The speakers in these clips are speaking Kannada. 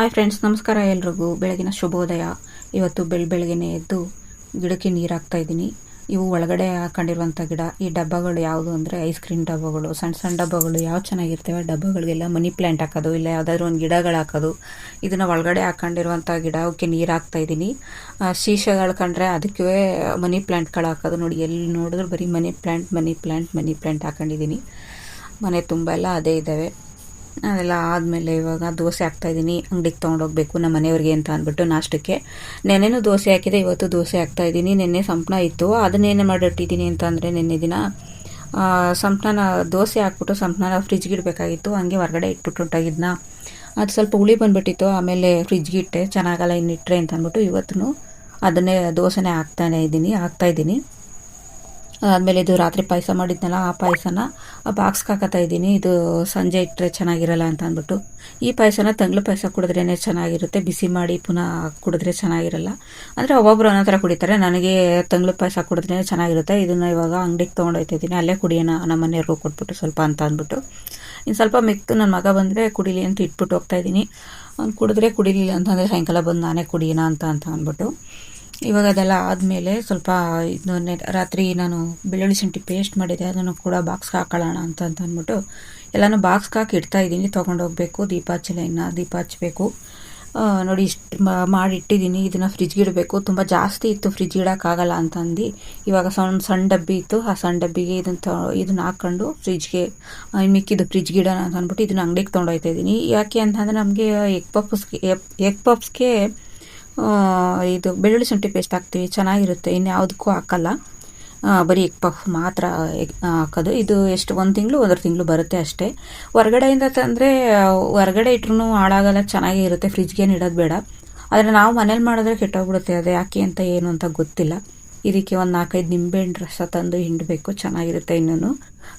ಹಾಯ್ ಫ್ರೆಂಡ್ಸ್ ನಮಸ್ಕಾರ ಎಲ್ರಿಗೂ. ಬೆಳಗಿನ ಶುಭೋದಯ. ಇವತ್ತು ಬೆಳ್, ಬೆಳಗ್ಗೆನೆ ಎದ್ದು ಗಿಡಕ್ಕೆ ನೀರು ಹಾಕ್ತಾ ಇದ್ದೀನಿ. ಇವು ಒಳಗಡೆ ಹಾಕೊಂಡಿರುವಂಥ ಗಿಡ. ಈ ಡಬ್ಬಗಳು ಯಾವುದು ಅಂದರೆ ಐಸ್ ಕ್ರೀಮ್ ಡಬ್ಬಗಳು ಸಣ್ಣ ಸಣ್ಣ ಡಬ್ಬಗಳು, ಯಾವ ಚೆನ್ನಾಗಿರ್ತವೆ ಡಬ್ಬಗಳಿಗೆಲ್ಲ ಮನಿ ಪ್ಲ್ಯಾಂಟ್ ಹಾಕೋದು, ಇಲ್ಲ ಯಾವುದಾದ್ರೂ ಒಂದು ಗಿಡಗಳು ಹಾಕೋದು. ಇದನ್ನು ಒಳಗಡೆ ಹಾಕೊಂಡಿರುವಂಥ ಗಿಡ ಅವಕ್ಕೆ ನೀರು ಹಾಕ್ತಾ ಇದ್ದೀನಿ ಶೀಶಗಳು ಕಂಡ್ರೆ ಅದಕ್ಕೆ ಮನಿ ಪ್ಲ್ಯಾಂಟ್ಗಳು ಹಾಕೋದು. ನೋಡಿ, ಎಲ್ಲಿ ನೋಡಿದ್ರು ಬರೀ money plant money plant money plant ಹಾಕೊಂಡಿದ್ದೀನಿ. ಮನೆ ತುಂಬ ಎಲ್ಲ ಅದೇ ಇದ್ದಾವೆ. ಅದೆಲ್ಲ ಆದಮೇಲೆ ಇವಾಗ ದೋಸೆ ಹಾಕ್ತಾಯಿದ್ದೀನಿ ಅಂಗಡಿಗೆ ತೊಗೊಂಡೋಗ್ಬೇಕು ನಮ್ಮ ಮನೆಯವ್ರಿಗೆ ಅಂತ ಅಂದ್ಬಿಟ್ಟು ನಾಷ್ಟಕ್ಕೆ. ನೆನ್ನೆನೂ ದೋಸೆ ಹಾಕಿದೆ ಇವತ್ತು ದೋಸೆ ಹಾಕ್ತಾಯಿದ್ದೀನಿ ನೆನ್ನೆ ಸಂಪ್ನ ಇತ್ತು. ಅದನ್ನೇನು ಮಾಡಿಟ್ಟಿದ್ದೀನಿ ಅಂತಂದರೆ ನೆನ್ನೆ ದಿನ ಆ, ಸಂಪಣನ ದೋಸೆ ಹಾಕ್ಬಿಟ್ಟು ಸಂಪ್ನ ಫ್ರಿಜ್ಗೆ ಇಡಬೇಕಾಗಿತ್ತು. ಹಂಗೆ ಹೊರಗಡೆ ಇಟ್ಬಿಟ್ಟು ಹೊಂಟೋಗಿದ್ನ ಅದು ಸ್ವಲ್ಪ ಹುಳಿ ಬಂದುಬಿಟ್ಟಿತ್ತು. ಆಮೇಲೆ ಫ್ರಿಜ್ಗೆ ಇಟ್ಟೆ. ಚೆನ್ನಾಗಲ್ಲ ಇನ್ನಿಟ್ಟರೆ ಅಂತ ಅಂದ್ಬಿಟ್ಟು ಇವತ್ತು ಅದನ್ನೇ ದೋಸೆನೇ ಹಾಕ್ತಾನೆ ಇದ್ದೀನಿ ಹಾಕ್ತಾಯಿದ್ದೀನಿ ಆದಮೇಲೆ ಇದು ರಾತ್ರಿ ಪಾಯಸ ಮಾಡಿದ್ನಲ್ಲ ಆ ಪಾಯಸನ ಬಾಕ್ಸ್ಗೆ ಹಾಕತ್ತಾ ಇದ್ದೀನಿ. ಇದು ಸಂಜೆ ಇಟ್ಟರೆ ಚೆನ್ನಾಗಿರಲ್ಲ ಅಂತ ಅಂದ್ಬಿಟ್ಟು. ಈ ಪಾಯಸನ ತಂಗ್ಳು ಪಾಯಸ ಕುಡಿದ್ರೇ ಚೆನ್ನಾಗಿರುತ್ತೆ. ಬಿಸಿ ಮಾಡಿ ಪುನಃ ಕುಡಿದ್ರೆ ಚೆನ್ನಾಗಿರಲ್ಲ. ಅಂದರೆ ಒಬ್ಬೊಬ್ರು ಅನ್ನೋ ಥರ ಕುಡಿತಾರೆ. ನನಗೆ ತಂಗ್ಳು ಪಾಯಸ ಕುಡಿದ್ರೇ ಚೆನ್ನಾಗಿರುತ್ತೆ. ಇದನ್ನು ಇವಾಗ ಅಂಗಡಿಗೆ ತೊಗೊಂಡೋಗ್ತಾ ಇದ್ದೀನಿ. ಅಲ್ಲೇ ಕುಡಿಯೋಣ, ನಮ್ಮ ಮನೆಯವ್ರಿಗೂ ಕೊಟ್ಬಿಟ್ಟು ಸ್ವಲ್ಪ ಅಂತ ಅಂದ್ಬಿಟ್ಟು. ಇನ್ನು ಸ್ವಲ್ಪ ಮಿಕ್ತು ನನ್ನ ಮಗ ಬಂದರೆ ಕುಡಿಲಿ ಅಂತ ಇಟ್ಬಿಟ್ಟು ಹೋಗ್ತಾ ಇದ್ದೀನಿ. ಅವ್ನು ಕುಡಿದ್ರೆ ಕುಡಿಲಿಲ್ಲ ಅಂತಂದರೆ ಸಾಯಂಕಾಲ ಬಂದು ನಾನೇ ಕುಡಿಯೋಣ ಅಂತ ಅಂತ ಅಂದ್ಬಿಟ್ಟು. ಇವಾಗ ಅದೆಲ್ಲ ಆದಮೇಲೆ ಸ್ವಲ್ಪ ಇದನ್ನೇ ರಾತ್ರಿ ನಾನು ಬೆಳ್ಳುಳ್ಳಿ ಶುಂಠಿ ಪೇಸ್ಟ್ ಮಾಡಿದೆ, ಅದನ್ನು ಕೂಡ ಬಾಕ್ಸ್ಗೆ ಹಾಕೊಳ್ಳೋಣ ಅಂತ ಅಂತ ಅಂದ್ಬಿಟ್ಟು ಎಲ್ಲನೂ ಬಾಕ್ಸ್ಗೆ ಹಾಕಿ ಇಡ್ತಾ ಇದ್ದೀನಿ. ತೊಗೊಂಡೋಗ್ಬೇಕು ದೀಪ ಹಚ್ಚಲ ಇನ್ನು. ದೀಪ ಹಚ್ಚಬೇಕು. ನೋಡಿ ಇಷ್ಟು ಮಾಡಿ ಇಟ್ಟಿದ್ದೀನಿ. ಇದನ್ನು ಫ್ರಿಜ್ಗೆ ಇಡಬೇಕು. ತುಂಬ ಜಾಸ್ತಿ ಇತ್ತು ಫ್ರಿಜ್ ಇಡೋಕ್ಕಾಗಲ್ಲ ಅಂತ ಅಂದು. ಇವಾಗ ಸಣ್ಣ ಸಣ್ಣ ಡಬ್ಬಿ ಇತ್ತು. ಆ ಸಣ್ಣ ಡಬ್ಬಿಗೆ ಇದನ್ನು ತೊ ಇದನ್ನು ಹಾಕ್ಕೊಂಡು ಫ್ರಿಜ್ಗೆ ಮಿಕ್ಕಿದ್ದು ಫ್ರಿಜ್ಗೆ ಇಡೋಣ ಅಂತ ಅಂದ್ಬಿಟ್ಟು ಇದನ್ನು ಅಂಗಡಿಗೆ ತೊಗೊಂಡೋಗ್ತಾ ಇದ್ದೀನಿ. ಯಾಕೆ ಅಂತಂದರೆ ನಮಗೆ ಎಗ್ ಪಪ್ಸ್ಗೆ ಎಗ್ ಪಪ್ಸ್ಗೆ ಇದು ಬೆಳ್ಳುಳ್ಳಿ ಶುಂಠಿ ಪೇಸ್ಟ್ ಹಾಕ್ತೀವಿ, ಚೆನ್ನಾಗಿರುತ್ತೆ. ಇನ್ಯಾವುದಕ್ಕೂ ಹಾಕಲ್ಲ. ಬರೀ ಎಗ್ ಪಫ್ ಮಾತ್ರ ಹಾಕೋದು. ಇದು ಎಷ್ಟು, ಒಂದು ತಿಂಗಳು ಒಂದರ ತಿಂಗಳು ಬರುತ್ತೆ ಅಷ್ಟೇ. ಹೊರಗಡೆಯಿಂದ ತಂದರೆ ಹೊರಗಡೆ ಇಟ್ರೂ ಹಾಳಾಗಲ್ಲ, ಚೆನ್ನಾಗೇ ಇರುತ್ತೆ. ಫ್ರಿಜ್ಗೇನು ಇಡೋದು ಬೇಡ. ಆದರೆ ನಾವು ಮನೇಲಿ ಮಾಡಿದ್ರೆ ಕೆಟ್ಟೋಗ್ಬಿಡುತ್ತೆ. ಅದು ಯಾಕೆ ಅಂತ ಏನು ಅಂತ ಗೊತ್ತಿಲ್ಲ. ಇದಕ್ಕೆ ಒಂದು ನಾಲ್ಕೈದು ನಿಂಬೆಹಣ್ಣು ರಸ ತಂದು ಹಿಂಡಬೇಕು. ಚೆನ್ನಾಗಿರುತ್ತೆ ಇನ್ನೂ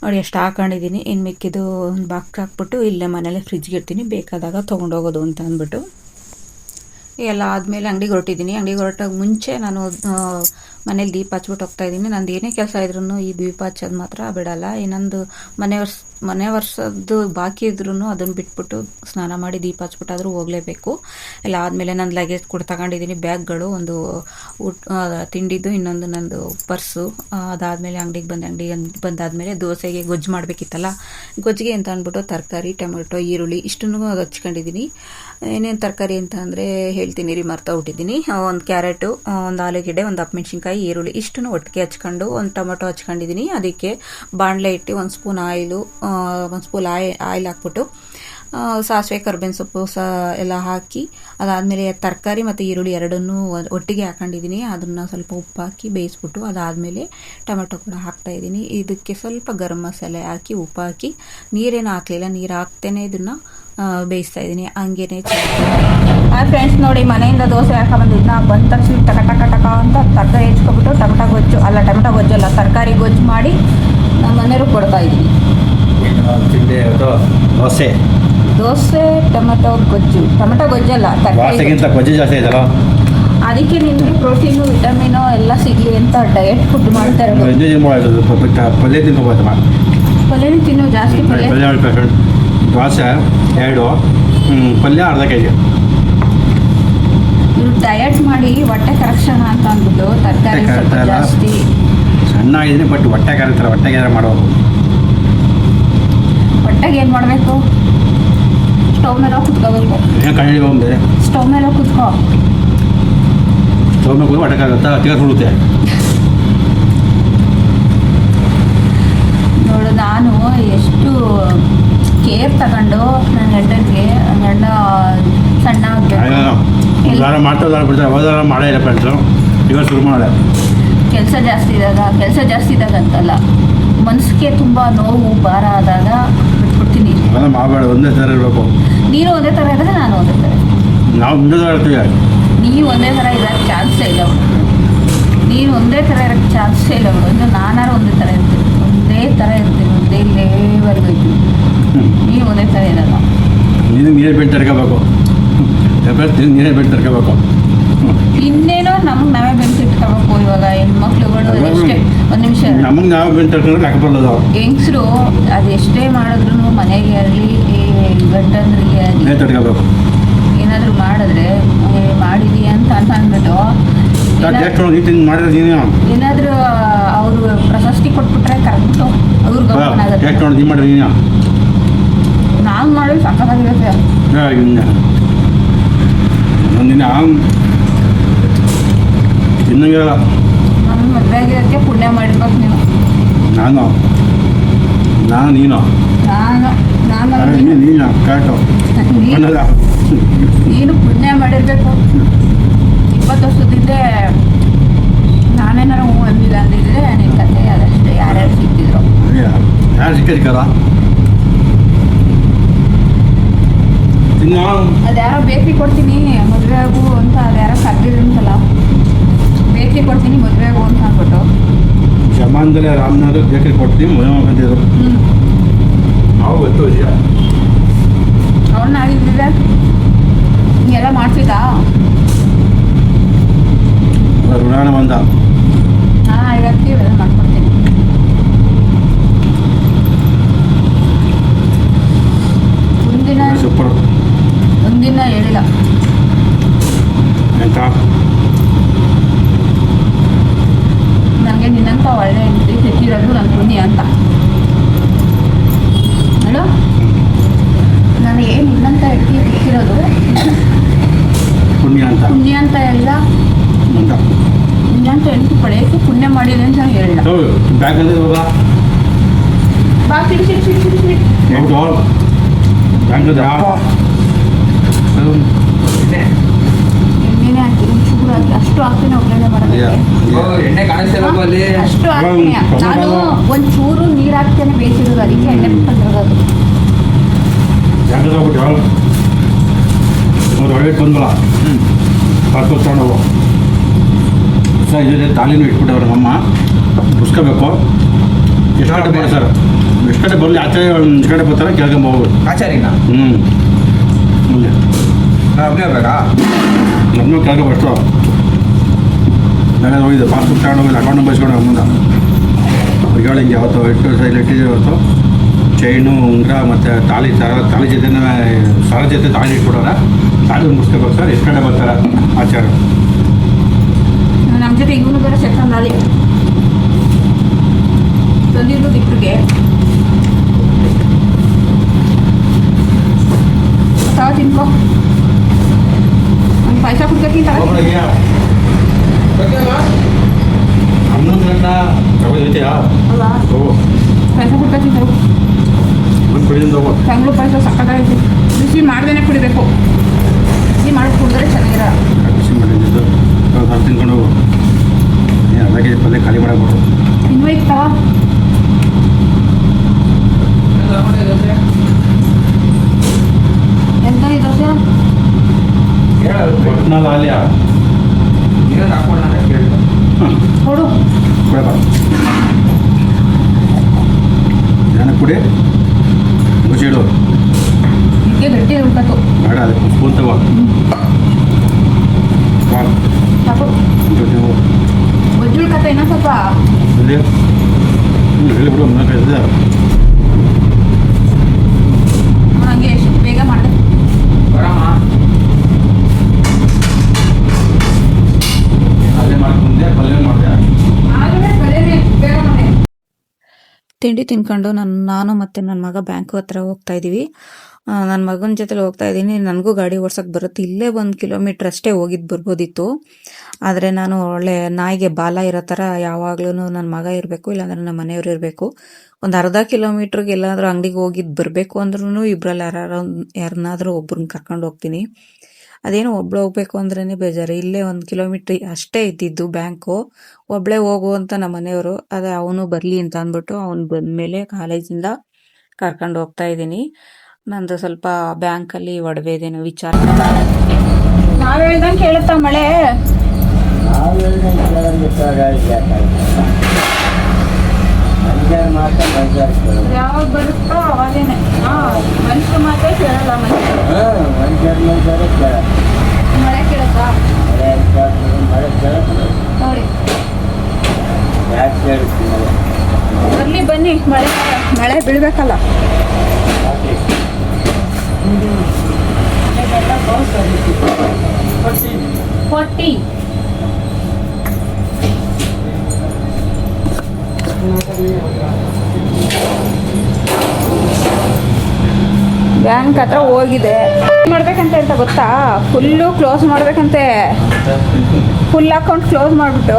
ನೋಡಿ ಎಷ್ಟು ಹಾಕೊಂಡಿದ್ದೀನಿ ಇನ್ನು ಮಿಕ್ಕಿದು ಒಂದು ಬಾಕ್ಸ್ ಹಾಕ್ಬಿಟ್ಟು ಇಲ್ಲೇ ಮನೇಲೆ ಫ್ರಿಜ್ಗೆ ಇಡ್ತೀನಿ ಬೇಕಾದಾಗ ತೊಗೊಂಡೋಗೋದು ಅಂತ ಅಂದ್ಬಿಟ್ಟು. ಎಲ್ಲ ಆದಮೇಲೆ ಅಂಗಡಿಗೆ ಹೊರಟಿದ್ದೀನಿ. ಅಂಗಡಿಗೆ ಹೊರಟಾಗ ಮುಂಚೆ ನಾನು ಮನೇಲಿ ದೀಪ ಹಚ್ಬಿಟ್ಟು ಹೋಗ್ತಾ ಇದ್ದೀನಿ. ನಂದು ಏನೇ ಕೆಲಸ ಇದ್ರೂ ಈ ದೀಪ ಹಚ್ಚೋದು ಮಾತ್ರ ಬಿಡಲ್ಲ. ಇನ್ನೊಂದು ಮನೆಯವ್ರ ಮನೆ ವರ್ಷದ್ದು ಬಾಕಿ ಇದ್ರೂ ಅದನ್ನು ಬಿಟ್ಬಿಟ್ಟು ಸ್ನಾನ ಮಾಡಿ ದೀಪ ಹಚ್ಬಿಟ್ಟಾದ್ರೂ ಹೋಗಲೇಬೇಕು. ಎಲ್ಲ ಆದಮೇಲೆ ನನ್ನ ಲಗೇಜ್ ಕೂಡ ತಗೊಂಡಿದ್ದೀನಿ ಬ್ಯಾಗ್ಗಳು ಒಂದು ತಿಂಡಿದ್ದು ಇನ್ನೊಂದು ನಂದು ಪರ್ಸು. ಅದಾದಮೇಲೆ ಅಂಗಡಿಗೆ ಬಂದೆ ಅಂಗಡಿಗೆ ಬಂದಾದಮೇಲೆ ದೋಸೆಗೆ ಗೊಜ್ಜು ಮಾಡಬೇಕಿತ್ತಲ್ಲ. ಗೊಜ್ಜಿಗೆ ಅಂತ ಅಂದ್ಬಿಟ್ಟು ತರಕಾರಿ, ಟೊಮೆಟೊ, ಈರುಳ್ಳಿ ಇಷ್ಟನ್ನು ಹಚ್ಕೊಂಡಿದ್ದೀನಿ ಏನೇನು ತರಕಾರಿ ಅಂತ ಅಂದರೆ ಹೇಳ್ತೀನಿ ರೀ, ಮರ್ತಾ ಬಿಟ್ಟಿದ್ದೀನಿ. ಒಂದು ಕ್ಯಾರೆಟು ಒಂದು ಆಲೂಗೆಡ್ಡೆ, ಒಂದು ಹಪ್ಮೆಣ್ಸಿನ್ಕಾಯಿ ಈರುಳ್ಳಿ ಇಷ್ಟನ್ನು ಒಟ್ಟಿಗೆ ಹಚ್ಕೊಂಡು ಒಂದು ಟೊಮೆಟೊ ಹಚ್ಕೊಂಡಿದ್ದೀನಿ ಅದಕ್ಕೆ ಬಾಣಲೆ ಇಟ್ಟು ಒಂದು ಸ್ಪೂನ್ ಆಯಿಲು ಒಂದು ಸ್ಪೂನ್ ಆಯ್, ಆಯಿಲ್ ಹಾಕ್ಬಿಟ್ಟು ಸಾಸಿವೆ, ಕರ್ಬೇವಿನ ಸೊಪ್ಪು ಸಹ ಎಲ್ಲ ಹಾಕಿ, ಅದಾದಮೇಲೆ ತರಕಾರಿ ಮತ್ತು ಈರುಳ್ಳಿ ಎರಡನ್ನೂ ಒಟ್ಟಿಗೆ ಹಾಕೊಂಡಿದ್ದೀನಿ. ಅದನ್ನು ಸ್ವಲ್ಪ ಉಪ್ಪು ಹಾಕಿ ಬೇಯಿಸ್ಬಿಟ್ಟು ಅದಾದಮೇಲೆ ಟೊಮೆಟೊ ಕೂಡ ಹಾಕ್ತಾ ಇದ್ದೀನಿ. ಇದಕ್ಕೆ ಸ್ವಲ್ಪ ಗರಂ ಮಸಾಲೆ ಹಾಕಿ, ಉಪ್ಪು ಹಾಕಿ, ನೀರೇನು ಹಾಕಲಿಲ್ಲ, ನೀರು ಹಾಕ್ತೇನೆ ಇದನ್ನು ಬೇಯಿಸ್ತಾ ಇದ್ದೀನಿ. ಹಂಗೇನೆ ಹಾಯ್ ಫ್ರೆಂಡ್ಸ್, ನೋಡಿ ಮನೆಯಿಂದ ದೋಸೆ ಹಾಕೊಂಬಂದಿದ್ನ ಬಂದ ತಕ್ಷಣ ಟಕ ಟಕ ಟಕ ಅಂತ ತರಕಾರಿ ಹೆಚ್ಕೊಬಿಟ್ಟು ಟೊಮೆಟೊ ಗೊಜ್ಜು, ಅಲ್ಲ ಟೊಮೆಟೊ ಗೊಜ್ಜು ಅಲ್ಲ, ತರಕಾರಿ ಗೊಜ್ಜು ಮಾಡಿ ನಮ್ಮ ಮನೆಯವ್ರಿಗೆ ಕೊಡ್ತಾ ಇದ್ದೀನಿ. ತಿಂಡಿ ಅದು ದೋಸೆ? ದೋಸೆ ಟೊಮೆಟೊ ಗೊಜ್ಜು. ಟೊಮೆಟೊ ಗೊಜ್ಜಲ್ಲ ತರಕಾರಿ ದೋಸೆಗಿಂತ ಗೊಜ್ಜು ಜಾಸ್ತಿ ಇದಲ್ಲ ಅದಕ್ಕೆ ನಿಮಗೆ ಪ್ರೋಟೀನು ವಿಟಮಿನು ಎಲ್ಲ ಸಿಗಲಿ ಅಂತ ಡಯಟ್ ಫುಡ್ ಮಾಡ್ತಾರೆ ಇರೋದು ಎಂಜಾಯ್ ಮಾಡೋದು? ಪ- ಪಲ್ಯ ತಿನ್ಕೋಬೋದು ಪಲ್ಯನೂ ತಿನ್ನು ಜಾಸ್ತಿ ಪಲ್ಯ. ದೋಸೆ ಎರಡು ಹ್ಮ್, ಪಲ್ಯ ಅರ್ಧ ಕೆ ಜಿ ಇವ್ರು ಡಯಟ್ ಮಾಡಿ ಹೊಟ್ಟೆ ಕರೆಕ್ಷನ್ ಅಂತ ಅಂದ್ಬಿಟ್ಟು ತರಕಾರಿ ಹೊಟ್ಟೆ ಸ್ವಲ್ಪ? ಜಾಸ್ತಿ. ಸಣ್ಣ ಆಗಿದ್ರೆ ಬಟ್ ಹೊಟ್ಟೆ ಕರೀತಾರೆ ಹೊಟ್ಟೆಗೆ ಮಾಡೋದು? ಹೊಟ್ಟೆಗೆ ಏನು ಮಾಡಬೇಕು? ಸ್ಟವ್ ಮೇಲೆ ಕುತ್ಕೋಬೇಕು. ಸ್ಟವ್ ಮೇಲೆ ಕುತ್ಕೋ. ಸ್ಟವ್ ಮೇಲೆ ಕರುತ್ತಾ ತಿರ್ಗ ಸುಡುತ್ತೆ. ನೋಡು ನಾನು ಎಷ್ಟು ಕೇರ್ ತಗೊಂಡು ನನ್ನ ಗಂಡನಿಗೆ ಗಂಡ ಸಣ್ಣ ಒಂದು ವಾರ ಮಾಡ್ತಾ ವಾರ ಬಿಡ್ತಾರೆ ಹೋದ ಮಾಡೇ ಇಲ್ಲ ಫ್ರೆಂಡ್ಸು ಇವಾಗ ಶುರು ಮಾಡೇ ಕೆಲಸ ಜಾಸ್ತಿ ಇದ್ದಾಗ ಕೆಲಸ ಜಾಸ್ತಿ ಇದ್ದಾಗ ಅಂತಲ್ಲ. ಮನಸ್ಸಿಗೆ ತುಂಬ ನೋವು ಭಾರ ಆದಾಗ ಅವೆಲ್ಲ ಮಾಡಬೇಡ ಒಂದೇ ಥರ ಇರಬೇಕು. ನೀನು ಒಂದೇ ಥರ ಇರೋದು ನಾನು ಒಂದೇ ಥರ ನಾವು ಮುಂದೆ ಇರ್ತೀವಿ. ನೀವು ಒಂದೇ ಥರ ಇರೋಕ್ಕೆ ಚಾನ್ಸೇ ಇಲ್ಲ ನೀನು ಒಂದೇ ಥರ ಇರೋಕ್ಕೆ ಚಾನ್ಸೇ ಇಲ್ಲ ಇನ್ನು ನಾನಾರು ಒಂದೇ ಥರ ಇರ್ತೀನಿ. ಒಂದೇ ಥರ ಇರ್ತೀನಿ. ಒಂದೇ ಲೇವರ್ಗೆ ಇರ್ತೀನಿ. ನೀವು ಒಂದೇ ಥರ ಇರಲ್ಲ ನೀನು ನೀರೇ ಬಿಟ್ಟು ತರ್ಕೋಬೇಕು. ನೀರೇ ಬಿಟ್ಟು ತರ್ಕೋಬೇಕು. ಇನ್ನೇನೋ ನಮಗೆ ನಾವೇ ಬೆನಿಫಿಟ್ ತಗೋಬೇಕು ಇವಾಗ ಹೆಣ್ಮಕ್ಳುಗಳು ಎಷ್ಟೇ ಒಂದು ನಿಮಿಷ. ನಮಗೆ ನಾವು ಬಿಟ್ಟು ತರ್ಕೊಂಡ್ರೆ ಲೆಕ್ಕ ಬರಲ್ಲ ಹೆಂಗಸರು ಅದು ಎಷ್ಟೇ ಮಾಡಿದ್ರು ಮನೆಗೆ ಆಗಲಿ ಗಂಡಂದ್ರಿಗೆ ಆಗಲಿ ತಡ್ಕೋಬೇಕು. ಏನಾದ್ರು ಏನಾದರೂ ಮಾಡಿದ್ರೆ ಮಾಡಿದೀಯ ಅಂತ ಅಂತ ಅಂದ್ಬಿಟ್ಟು ಏನಾದ್ರು ಅವ್ರು ಪ್ರಶಸ್ತಿ ಕೊಟ್ಬಿಟ್ರೆ ಕರೆಕ್ಟು. ಅವ್ರಿಗೆ ನಾವು ಮಾಡಿ ಸಕ್ಕತ್ತಾಗಿರುತ್ತೆ ಏ, ಹಿಂಗೆ ಒಂದಿನ ತಿನ್ನಂಗಿರಲ್ಲ ನಮ್ಮ ಪುಣ್ಯ ಮಾಡಿರ್ಬೇಕು ನೀವು. ನಾನು? ನಾನು ನೀನು? ನಾನು ನಾನು ನೀನು ನೀನು ನೀನು ಕರೆಕ್ಟು ನೀನು- ನೀನು. ಪುಣ್ಯ ಮಾಡಿರ್ಬೇಕು. ಇಪ್ಪತ್ತು ವರ್ಷದಿಂದ ನಾನೇನಾರು ಹೂ ಅಂದಿಲ್ಲ ಅಂದಿದ್ರೆ ನಿನ್ನ ಕತೆ ಅದಷ್ಟೇ. ಯಾರ್ಯಾರು ಸಿಕ್ತಿದ್ರು ಯಾರು ಸಿಕ್ಕಿರ್ಕಾರ ಅದ್ಯಾರೋ ಬೇಕ್ರಿ ಕೊಡ್ತೀನಿ. ಮದುವೆ ಆಗು ಅಂತ ಅದ್ಯಾರೋ ಕರೆದಿದ್ರಂತಲ್ಲ. ಬೇಕ್ರಿ ಕೊಡ್ತೀನಿ ಮದುವೆ ಆಗು ಅಂತ ಅಂದ್ಬಿಟ್ಟು. ಜಮಾನ್ದಲ್ಲೇ ರಾಮನಾಥ್ ಬೇಕರಿ ಕೊಡ್ತೀನಿ ಮದುವೆ ಮಾಡ್ಕೊಂಡಿದ್ರು ನಾವು ಗೊತ್ತು ವಿಷಯ ಅವನ್ನ ಆಗಿದ್ದಿದ್ರೆ ಎಲ್ಲ ಮಾಡ್ತಿದ್ದಾ? ಋಣಾನ ಬಂದ. ಹಾಂ ಐವತ್ತಿ ಇವೆಲ್ಲ ಮಾಡ್ಕೊಡ್ತೀನಿ ಒಂದಿನ ಸೂಪರ್ ಒಂದಿನ ಹೇಳಿಲ್ಲ ಎಂತ ನನಗೆ ನಿನ್ನಂತ ಒಳ್ಳೆ ಹೆಂಡತಿ ಸಿಕ್ಕಿರೋದು ನನ್ನ ಪುಣ್ಯ ಅಂತ ಹೇಳು ನನಗೆ ನಿನ್ನಂತ ಹೆಂಡತಿ ಸಿಕ್ಕಿರೋದು ಪುಣ್ಯ ಅಂತ ಪುಣ್ಯ ಅಂತ ಹೇಳಿಲ್ಲ ಅಂತ ನಿನ್ನಂತ ಹೆಂಡತಿ ಪಡೆಯೋಕ್ಕೆ ಪುಣ್ಯ ಮಾಡಿದೆ ಅಂತ ಹೇಳಿಲ್ಲ ಹೌದು ಬ್ಯಾಂಕಲ್ಲಿ ಇವಾಗ ಬಾ CD CD CD CD CD ಹೌದು ಬ್ಯಾಂಕದ ಎಣ್ಣೆನೇ ಹಾಕ್ತೀನಿ ಚೂರು ಹಾಕಿ. ಅಷ್ಟು ಹಾಕ್ತೀನಿ ಒಗ್ಗರಣೆ ಮಾಡೋದಕ್ಕೆ. ಎಣ್ಣೆ ಕಾಣಿಸ್ತಿಲ್ಲ ಅಲ್ಲಿ? ಅಷ್ಟು ಹಾಕ್ತೀನಿ. ನಾನು ಒಂದು ಚೂರು ನೀರು ಹಾಕ್ತೇನೆ ಬೇಯಿಸಿರೋದು. ಅದಕ್ಕೆ ಎಣ್ಣೆ ಬಿಟ್ಕೊಂಡಿರೋದು ಬ್ಯಾಂಕದ ಹೋಗ್ಬಿಟ್ಟು ಅವ್ರು ಒಳ್ಳೆ ಬಂದಲ್ಲ ಪಾಸ್ಪೋರ್ಟ್ ತಗೊಂಡವು ಸರ್ ಇದ್ರೆ ತಾಲಿನೂ ಇಟ್ಬಿಟ್ಟವ್ರೆ ನಮ್ಮ ಮುಸ್ಕೋಬೇಕು ಎಷ್ಟು ಗಂಟೆ ಬರೋ ಸರ್? ಎಷ್ಟು ಗಂಟೆ ಬರಲಿ? ಆಚಾರ್ಯ ಎಷ್ಟು ಗಂಟೆ ಬರ್ತಾರೆ ಕೇಳ್ಕೊಂಬ ಹೋಗೋದು. ಆಚಾರಿನ ಹ್ಞೂ ಒಬ್ಬನೇ ಬೇಕಾ ನಮ್ಮ ಕೆಳಗೆ ಬರ್ತು ನಾನು ಹೋಗಿದ್ದೆ. ಪಾಸ್ಬುಕ್ ತಗೊಂಡು ಹೋಗಿದ್ದೆ. ಅಕೌಂಟ್ ಬಸ್ಕೊಂಡು ಮುಂದೆ. ಅವ್ರಿಗೆ ಹೇಳಿ ಹಿಂಗೆ ಯಾವತ್ತು ಇಟ್ಟು ಸೈಲ್ ಇಟ್ಟಿದ್ದೀವಿ ಇವತ್ತು. ಚೈನು ಉಂಗ್ರ ಮತ್ತು ತಾಳಿ ಸರ ತಾಳಿ ಜೊತೆನೇ ಸರ ಜೊತೆ ತಾಳಿ ಇಟ್ಬಿಡೋರ ತಾಳಿ ಮುಗಿಸ್ಕೋಬೇಕು ಸರ್. ಎಷ್ಟು ಗಂಟೆ ಬರ್ತಾರೆ? ಆಚಾರ ನಮ್ಮ ಜೊತೆ ಇವನು ಬೇರೆ ಸೆಕ್ಷನ್ ಅಲ್ಲಿ ತಂದಿರೋದು ಇಬ್ಬರಿಗೆ ತಾವ ತಿನ್ಕೋ. ಒಂದು ಪಾಯಸ ಅಲ್ವಾ ಓ ಪಾಯಸ ಕುಡ್ಕತ್ತೀನಿ ತಗೋ. ಬೆಂಗಳೂರು ಪಾಯಸ ಸಕ್ಕತ್ತಾಗೈತಿ. ಬಿಸಿ ಮಾಡ್ದೇನೆ ಕುಡಿಬೇಕು. ಬಿಸಿ ಮಾಡಿ ಕುಡಿದ್ರೆ ಚೆನ್ನಾಗಿರ ಬಿಸಿ ಮಾಡಿದ್ದು ಸ್ವಲ್ಪ ತಿನ್ಕೊಂಡು ಹೋಗು. ಏನು ಅದಕ್ಕೆ ಪಲ್ಯ ಖಾಲಿ ಮಾಡಬೇಕು ಇನ್ವೈಟ್ ತಗೋ ಎಂತ ಈ ದೋಸೆ ಒಟ್ನಲ್ಲಿ ಆಲಿಯಾ ಇನ್ನೊಂದು ಹಾಕೊಂಡು ನಾನು ಕೇಳಿದೆ ಕೊಡು ಕೊಡಪ್ಪ ಏನ ಕುಡಿ ಮುಚ್ಚಿಡು ಇದಕ್ಕೆ ಗಟ್ಟಿ ಉಳ್ಕತ್ತು ಬೇಡ ಅದಕ್ಕೆ ಸ್ಪೂನ್ ತಗೋ ಬಾ ಸಾಕು ಜೊತೆ ಹೋಗು ಬಜ್ಜುಳ್ಕತ್ತ ಇನ್ನೂ ಸ್ವಲ್ಪ ಇಲ್ಲಿ ಹ್ಞೂ ಹೇಳಿ ಬಿಡು ನಾಲ್ಕು ಇದೆ ತಿಂಡಿ ತಿನ್ಕೊಂಡು ನಾನು ನಾನು ಮತ್ತು ನನ್ನ ಮಗ ಬ್ಯಾಂಕ್ ಹತ್ರ ಹೋಗ್ತಾ ಇದ್ದೀವಿ ನನ್ನ ಮಗನ ಜೊತೆಲಿ ಹೋಗ್ತಾ ಇದ್ದೀನಿ ನನಗೂ ಗಾಡಿ ಓಡ್ಸೋಕೆ ಬರುತ್ತೆ. ಇಲ್ಲೇ ಒಂದು ಕಿಲೋಮೀಟ್ರ್ ಅಷ್ಟೇ ಹೋಗಿದ್ದು ಬರ್ಬೋದಿತ್ತು. ಆದರೆ ನಾನು ಒಳ್ಳೆ ನಾಯಿಗೆ ಬಾಲ ಇರೋ ಥರ ಯಾವಾಗ್ಲೂ ನನ್ನ ಮಗ ಇರಬೇಕು, ಇಲ್ಲಾಂದ್ರೆ ನಮ್ಮ ಮನೆಯವ್ರು ಇರಬೇಕು. ಒಂದು ಅರ್ಧ ಕಿಲೋಮೀಟ್ರಿಗೆ ಎಲ್ಲಾದರೂ ಅಂಗಡಿಗೆ ಹೋಗಿದ್ದು ಬರಬೇಕು ಅಂದ್ರೂ ಇಬ್ಬರಲ್ಲಿ ಯಾರು ಯಾರನ್ನಾದರೂ ಒಬ್ರನ್ನ ಕರ್ಕೊಂಡು ಹೋಗ್ತೀನಿ. ಅದೇನೋ ಒಬ್ಳು ಹೋಗ್ಬೇಕು ಅಂದ್ರೇ ಬೇಜಾರು. ಇಲ್ಲೇ ಒಂದು ಕಿಲೋಮೀಟ್ರ್ ಅಷ್ಟೇ ಇದ್ದಿದ್ದು ಬ್ಯಾಂಕು. ಒಬ್ಳೆ ಹೋಗು ಅಂತ ನಮ್ಮ ಮನೆಯವರು. ಅದೇ ಅವನು ಬರಲಿ ಅಂತ ಅಂದ್ಬಿಟ್ಟು ಅವನು ಬಂದಮೇಲೆ ಕಾಲೇಜಿಂದ ಕರ್ಕೊಂಡು ಹೋಗ್ತಾ ಇದ್ದೀನಿ. ನಂದು ಸ್ವಲ್ಪ ಬ್ಯಾಂಕಲ್ಲಿ ಒಡವೆದೇನೋ ವಿಚಾರ ನಾವ್ ಹೇಳ್ದಂಗೆ ಕೇಳುತ್ತಾ ಮಳೆ? ಯಾವಾಗ ಬರುತ್ತೋ ಅವಾಗೇನೆ ಹಾ ಮನುಷ್ಯರು ಮಾತ್ರ ಕೇಳಲ್ಲ ಮನುಷ್ಯರು ಮಳೆ ಕೇಳುತ್ತಾ? ನೋಡಿ. ಬರ್ಲಿ ಬನ್ನಿ ಮಳೆ ಮಳೆ ಬೀಳ್ಬೇಕಲ್ಲ. ಟೀ ಬ್ಯಾಂಕ್ ಹತ್ರ ಹೋಗಿದೆ. ಮಾಡ್ಬೇಕಂತ ಅಂತ ಗೊತ್ತಾ? ಫುಲ್ಲು ಕ್ಲೋಸ್ ಮಾಡ್ಬೇಕಂತೆ. ಫುಲ್ ಅಕೌಂಟ್ ಕ್ಲೋಸ್ ಮಾಡಿಬಿಟ್ಟು.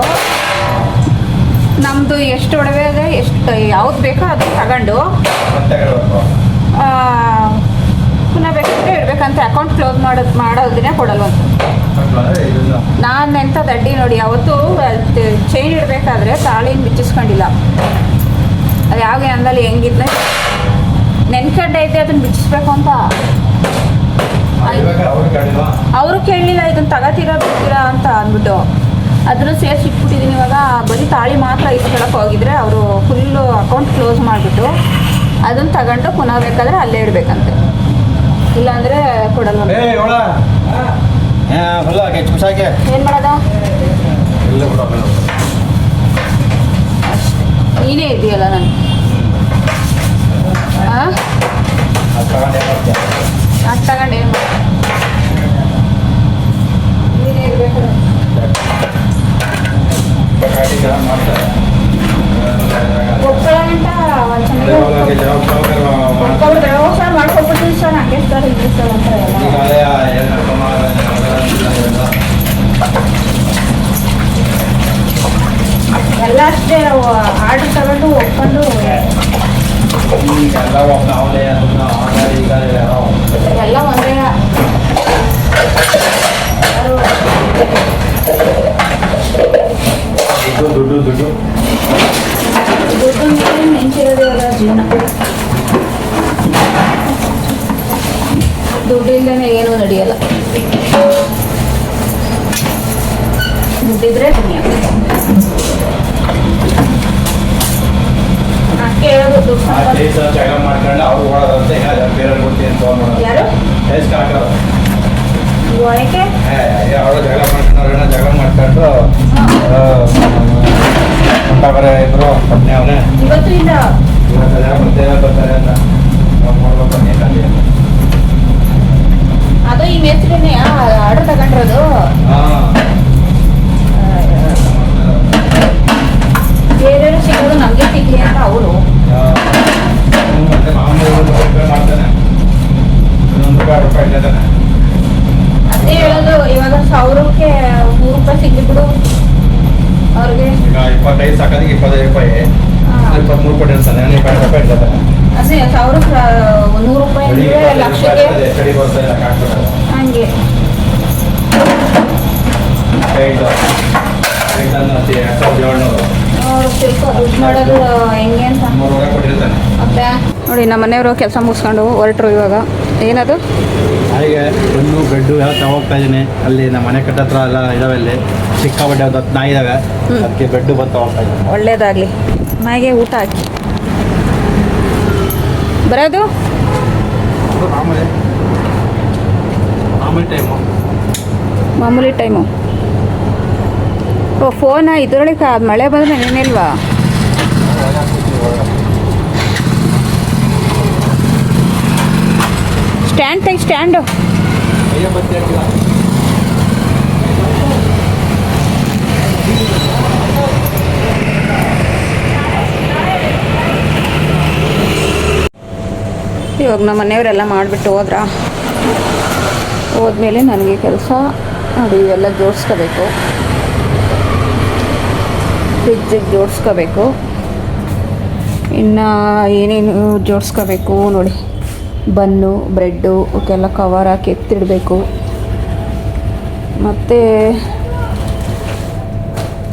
ನಮ್ಮದು ಎಷ್ಟು ಒಡವೆ ಇದೆ, ಎಷ್ಟು, ಯಾವ್ದು ಬೇಕೋ ಅದು ತಗೊಂಡು. ಪುನಃ ಬೇಕಂದ್ರೆ ಇಡ್ಬೇಕಂತೆ. ಅಕೌಂಟ್ ಕ್ಲೋಸ್ ಮಾಡೋದು ಮಾಡೋದನ್ನೇ ಕೊಡಲ್ವಂತ. ನಾನು ಎಂಥ ದಡ್ಡಿ ನೋಡಿ ಅವತ್ತು ಚೈನ್ ಇಡಬೇಕಾದ್ರೆ ತಾಳಿನ ಬಿಚ್ಚಿಸ್ಕೊಂಡಿಲ್ಲ. ಅದು ಯಾವ ಅಂದಲ್ಲಿ ಹೆಂಗಿದ್ನ ನೆನ್ಕಂಡೆ ಐತೆ ಅದನ್ನ ಬಿಚ್ಚಿಸ್ಬೇಕು ಅಂತ. ಅವರು ಕೇಳಲಿಲ್ಲ ಇದನ್ನ ತಗೋತೀರಾ ಬಿಡ್ತೀರಾ ಅಂತ ಅಂದ್ಬಿಟ್ಟು. ಅದನ್ನು ಸೇರಿಸಿ ಇಟ್ಬಿಟ್ಟಿದ್ದೀನಿ ಇವಾಗ ಬರೀ ತಾಳಿ ಮಾತ್ರ ಇಸ್ಕೊಳಕ್ಕೆ ಹೋಗಿದ್ರೆ ಅವರು ಫುಲ್ಲು ಅಕೌಂಟ್ ಕ್ಲೋಸ್ ಮಾಡಿಬಿಟ್ಟು ಅದನ್ನು ತಗೊಂಡು ಪುನಃ ಬೇಕಾದ್ರೆ ಅಲ್ಲೇ ಇಡಬೇಕಂತೆ. ಇಲ್ಲಾಂದರೆ ಕೊಡಲ್ಲ. ಒಳ ಫುಲ್ಲ ಚುಸಾಕೆ ಏನು ಮಾಡೋದ? ಇಲ್ಲ ನೀನೇ ಇದೆಯಲ್ಲ ನಾನು. ಹಾಂ ಅದು ತಗೊಂಡು ಏನು 들죠? ಇವತ್ತು ಜನ ಬರ್ತಾರೆ ಅಂತ ನಾವು ಮಾಡ್ಬೇಕು ನೀರಲ್ಲಿ ಅದು ಈ ಮೇಸ್ತ್ರಿನೇ ಆರ್ಡರ್ ತಗೊಂಡಿರೋದು. ಬೇರೆಯವರು ಸಿಗೋದು ನಮಗೆ ಸಿಗ್ಲಿ ಅಂತ ಅವರು. ಮತ್ತೆ ಅದೇ ಹೇಳೋದು, ಇವಾಗ ಸಾವಿರಕ್ಕೆ ಮೂರು ರೂಪಾಯಿ ಸಿಗ್ಲಿ ಬಿಡು. ಅವ್ರಿಗೆ. ಇಪ್ಪತ್ತೈದು ಸಾಕೋದಕ್ಕೆ ಇಪ್ಪತ್ತೈದು ರೂಪಾಯಿ. ಇಪ್ಪತ್ಮೂರು ಕೋಟಿ ಅನ್ಸಲ್ಲ ನಾನು ಇಪ್ಪತ್ತು ರೂಪಾಯಿ ಇರ್ತಾನೆ ಅದೇ ಸಾವಿರಕ್ಕೆ ನೂರು ರೂಪಾಯಿ ಲಕ್ಷಕ್ಕೆ ಹಂಗೆ. ನೋಡಿ ನಮ್ಮ ಮನೆಯವರು ಕೆಲಸ ಮುಗಿಸ್ಕೊಂಡು ಹೊರಟ್ರು ಇವಾಗ. ಏನದು? ಹಾಗೆ ಹಣ್ಣು ಗಡ್ಡು ಎಲ್ಲ ತಗೋಗ್ತಾ ಇದ್ದೀನಿ. ಅಲ್ಲಿ ನಮ್ಮ ಮನೆ ಕಟ್ಟತ್ರ ಎಲ್ಲ ಇದಾವೆ ಅಲ್ಲಿ. ಸಿಕ್ಕಾಪಟ್ಟೆ ಒಂದು ಹತ್ತು ನಾಯಿ ಅದಕ್ಕೆ ಬೆಡ್ಡು ಬಂದು ಒಳ್ಳೇದಾಗ್ಲಿ ಇದ್ದೀನಿ ಒಳ್ಳೇದಾಗಲಿ. ನಾಯಿಗೆ ಊಟ ಹಾಕಿ. ಬರೋದು? ಮಾಮೂಲಿ ಮಾಮೂಲಿ ಟೈಮು ಮಾಮೂಲಿ ಟೈಮು ಓ ಫೋನ ಇದರೊಳಗೆ ಕಾದ್ ಮಳೆ ಬಂದರೆ ನೆನೆಲ್ವಾ ಸ್ಟ್ಯಾಂಡ್ ತೆಗಿ ಸ್ಟ್ಯಾಂಡು ಇವಾಗ ನಮ್ಮ ಮನೆಯವರೆಲ್ಲ ಮಾಡಿಬಿಟ್ಟು ಹೋದ್ರ? ಹೋದ್ಮೇಲೆ ನನಗೆ ಕೆಲಸ, ಅದು ಇವೆಲ್ಲ ಜೋಡಿಸ್ಕೋಬೇಕು. ಫ್ರಿಜ್ಜಿಗೆ ಜೋಡಿಸ್ಕೋಬೇಕು. ಇನ್ನು ಏನೇನು ಜೋಡಿಸ್ಕೋಬೇಕು ನೋಡಿ. ಬನ್ನು, ಬ್ರೆಡ್ಡು, ಅವಕ್ಕೆಲ್ಲ ಕವರ್ ಹಾಕಿ ಎತ್ತಿಡಬೇಕು. ಮತ್ತು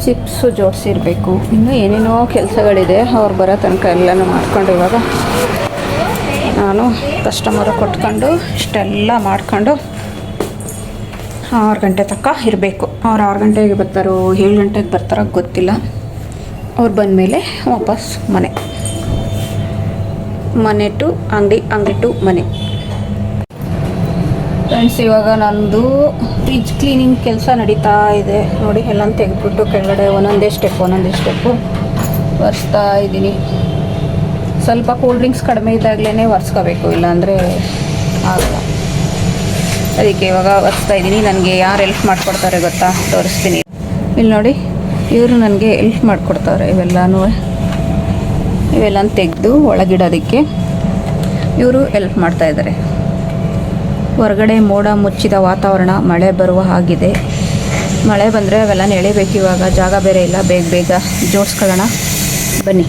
ಚಿಪ್ಸು ಜೋಡಿಸಿರಬೇಕು. ಇನ್ನೂ ಏನೇನೋ ಕೆಲಸಗಳಿದೆ, ಅವ್ರು ಬರೋ ತನಕ ಎಲ್ಲನೂ ಮಾಡ್ಕೊಂಡು ಇವಾಗ ನಾನು ಕಸ್ಟಮರು ಕೊಟ್ಕೊಂಡು ಇಷ್ಟೆಲ್ಲ ಮಾಡ್ಕೊಂಡು ಆರು ಗಂಟೆ ತನಕ ಇರಬೇಕು. ಅವ್ರು ಆರು ಗಂಟೆಗೆ ಬರ್ತಾರೋ, ಏಳು ಗಂಟೆಗೆ ಬರ್ತಾರೋ ಗೊತ್ತಿಲ್ಲ. ಅವ್ರು ಬಂದಮೇಲೆ ವಾಪಸ್ ಮನೆ. ಮನೆ ಟು ಅಂಗಡಿ ಅಂಗಡಿ ಟು ಮನೆ. ಫ್ರೆಂಡ್ಸ್ ಇವಾಗ ನಂದು ಫ್ರಿಜ್ ಕ್ಲೀನಿಂಗ್ ಕೆಲಸ ನಡೀತಾ ಇದೆ. ನೋಡಿ ಎಲ್ಲ ತೆಗೆದ್ಬಿಟ್ಟು ಕೆಳಗಡೆ ಒಂದೊಂದೇ ಸ್ಟೆಪ್ ಒಂದೊಂದೇ ಸ್ಟೆಪ್ಪು ಬರ್ಸ್ತಾ ಇದ್ದೀನಿ. ಸ್ವಲ್ಪ ಕೂಲ್ ಡ್ರಿಂಕ್ಸ್ ಕಡಿಮೆ ಇದ್ದಾಗಲೇ ಒರೆಸ್ಕೋಬೇಕು, ಇಲ್ಲಾಂದರೆ ಆಗಲ್ಲ. ಅದಕ್ಕೆ ಇವಾಗ ಒರೆಸ್ತಾ ಇದ್ದೀನಿ. ನನಗೆ ಯಾರು ಹೆಲ್ಪ್ ಮಾಡಿಕೊಡ್ತಾರೆ ಗೊತ್ತಾ? ತೋರಿಸ್ತೀನಿ. ಇಲ್ಲಿ ನೋಡಿ, ಇವರು ನನಗೆ ಹೆಲ್ಪ್ ಮಾಡಿಕೊಡ್ತಾರೆ ಇವೆಲ್ಲನೂ. ಇವೆಲ್ಲ ತೆಗೆದು ಒಳಗಿಡೋದಕ್ಕೆ ಇವರು ಹೆಲ್ಪ್ ಮಾಡ್ತಾ ಇದ್ದಾರೆ ಹೊರಗಡೆ ಮೋಡ ಮುಚ್ಚಿದ ವಾತಾವರಣ, ಮಳೆ ಬರುವ ಹಾಗಿದೆ. ಮಳೆ ಬಂದರೆ ಅವೆಲ್ಲ ಎಳಿಬೇಕು ಇವಾಗ. ಜಾಗ ಬೇರೆ ಇಲ್ಲ. ಬೇಗ ಬೇಗ ಜೋಡಿಸ್ಕೊಳ್ಳೋಣ. ಬನ್ನಿ.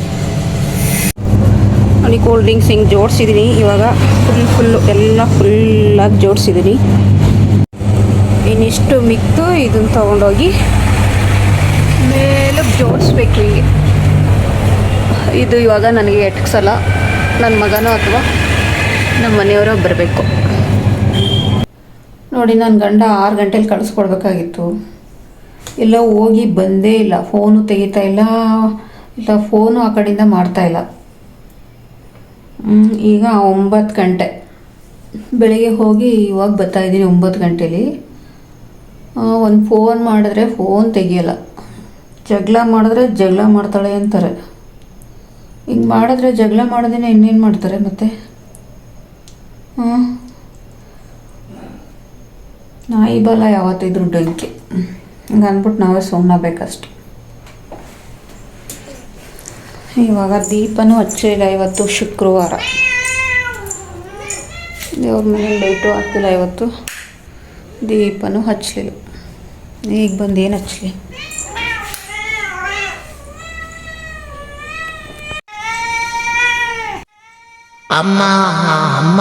ಅಲ್ಲಿ ಕೋಲ್ಡ್ ಡ್ರಿಂಕ್ಸ್ ಹಿಂಗೆ ಜೋಡಿಸಿದ್ದೀನಿ ಇವಾಗ ಫುಲ್ ಫುಲ್ಲು ಎಲ್ಲ ಫುಲ್ಲಾಗಿ ಜೋಡಿಸಿದ್ದೀನಿ ಇನ್ನಿಷ್ಟು ಮಿಕ್ತು ಇದನ್ನು ತೊಗೊಂಡೋಗಿ ಮೇಲೆ ಜೋಡಿಸ್ಬೇಕು ಹಿಂಗೆ. ಇದು ಇವಾಗ ನನಗೆ ಎಟ್ಕ್ಸಲ್ಲ. ನನ್ನ ಮಗನೋ ಅಥವಾ ನಮ್ಮ ಮನೆಯವರೋ ಬರಬೇಕು. ನೋಡಿ ನನ್ನ ಗಂಡ ಆರು ಗಂಟೆಲಿ ಕಳಿಸ್ಕೊಡ್ಬೇಕಾಗಿತ್ತು. ಎಲ್ಲ ಹೋಗಿ ಬಂದೇ ಇಲ್ಲ. ಫೋನು ತೆಗಿತಾ ಇಲ್ಲ. ಇಲ್ಲ ಫೋನು ಆ ಕಡೆಯಿಂದ ಮಾಡ್ತಾ ಇಲ್ಲ. ಹ್ಮ್, ಈಗ ಒಂಬತ್ತು ಗಂಟೆ. ಬೆಳಿಗ್ಗೆ ಹೋಗಿ ಇವಾಗ ಬರ್ತಾ ಇದ್ದೀನಿ ಒಂಬತ್ತು ಗಂಟೇಲಿ. ಒಂದು ಫೋನ್ ಮಾಡಿದ್ರೆ ಫೋನ್ ತೆಗಿಯಲ್ಲ. ಜಗಳ ಮಾಡಿದ್ರೆ ಜಗಳ ಮಾಡ್ತಾಳೆ ಅಂತಾರೆ. ಹಿಂಗೆ ಮಾಡಿದ್ರೆ ಜಗಳ ಮಾಡೋದೇನೆ ಇನ್ನೇನು ಮಾಡ್ತಾರೆ ಮತ್ತೆ? ನಾಯಿ ಬಲ ಯಾವತ್ತಿದ್ರು ಡಂಕಿ ಹಂಗೆ ಅಂದ್ಬಿಟ್ಟು ನಾವೇ ಸುಮ್ಮನಬೇಕಷ್ಟೆ ಇವಾಗ ದೀಪನೂ ಹಚ್ಚಿಲ್ಲ ಇವತ್ತು ಶುಕ್ರವಾರ. ದೇವ್ರ ಮನೇಲಿ ಲೈಟು ಹಾಕಿಲ್ಲ ಇವತ್ತು. ದೀಪನೂ ಹಚ್ಚಲಿಲ್ಲ ಈಗ ಬಂದು ಏನು ಹಚ್ಚಲಿ ಅಮ್ಮ ಅಮ್ಮ,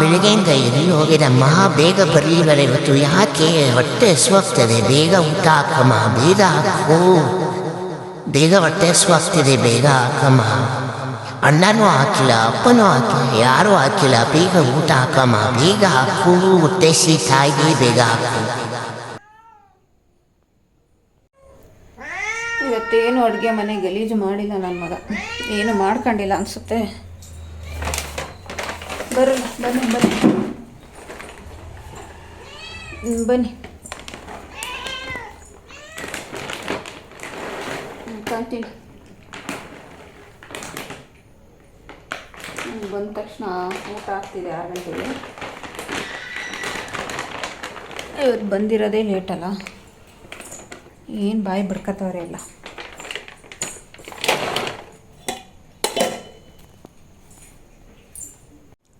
ಬೆಳಗ್ಗೆಯಿಂದ ಎಲ್ಲಿ ಹೋಗಿದಮ್ಮ? ಬೇಗ ಬರಲಿಲ್ಲ ಇವತ್ತು. ಯಾಕೆ? ಹೊಟ್ಟೆ ಹಸುವಾಗ್ತದೆ. ಬೇಗ ಊಟ ಹಾಕಮ್ಮ. ಬೇಗ ಹಾಕು. ಬೇಗ ಹೊಟ್ಟೆ ಹಸುವಾಗ್ತಿದೆ ಬೇಗ ಹಾಕಮ್ಮ. ಅಣ್ಣನೂ ಹಾಕಿಲ್ಲ, ಅಪ್ಪನೂ ಹಾಕಿಲ್ಲ, ಯಾರೂ ಹಾಕಿಲ್ಲ. ಬೇಗ ಊಟ ಹಾಕಮ್ಮ. ಬೇಗ ಹಾಕು, ಹೊಟ್ಟೆ ಶೀತಾಗಿ ಬೇಗ ಹಾಕು. ಇವತ್ತೇನು ಅಡುಗೆ ಮನೆ ಗಲೀಜು ಮಾಡಿಲ್ಲ ನನ್ನ ಮಗ. ಏನು ಮಾಡ್ಕೊಂಡಿಲ್ಲ ಅನಿಸುತ್ತೆ. ಬರಲ್ಲ ಬನ್ನಿ ಬನ್ನಿ. ಬನ್ನಿ. ಹ್ಮ್, ಕಾಂತೀನಿ ಬಂದ ತಕ್ಷಣ ಊಟ ಆಗ್ತಿದೆ ಆರು ಗಂಟೆಗೆ. ಇವತ್ತು ಬಂದಿರೋದೇ ಲೇಟಲ್ಲ ಏನು ಬಾಯಿ ಬಿಡ್ಕತ್ತವ್ರೆ ಎಲ್ಲ.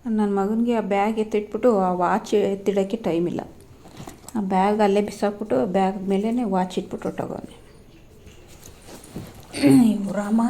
ನನ್ನ ಮಗನಿಗೆ ಆ ಬ್ಯಾಗ್ ಎತ್ತಿಟ್ಬಿಟ್ಟು ಆ ವಾಚ್ ಎತ್ತಿಡೋಕ್ಕೆ ಟೈಮ್ ಇಲ್ಲ. ಆ ಬ್ಯಾಗ್ ಅಲ್ಲೇ ಬಿಸಾಕ್ಬಿಟ್ಟು ಬ್ಯಾಗ್ ಮೇಲೇ ವಾಚ್ ಇಟ್ಬಿಟ್ಟು ಹೊಟ್ಟೋಗವನೆ ಇವು ರಾಮ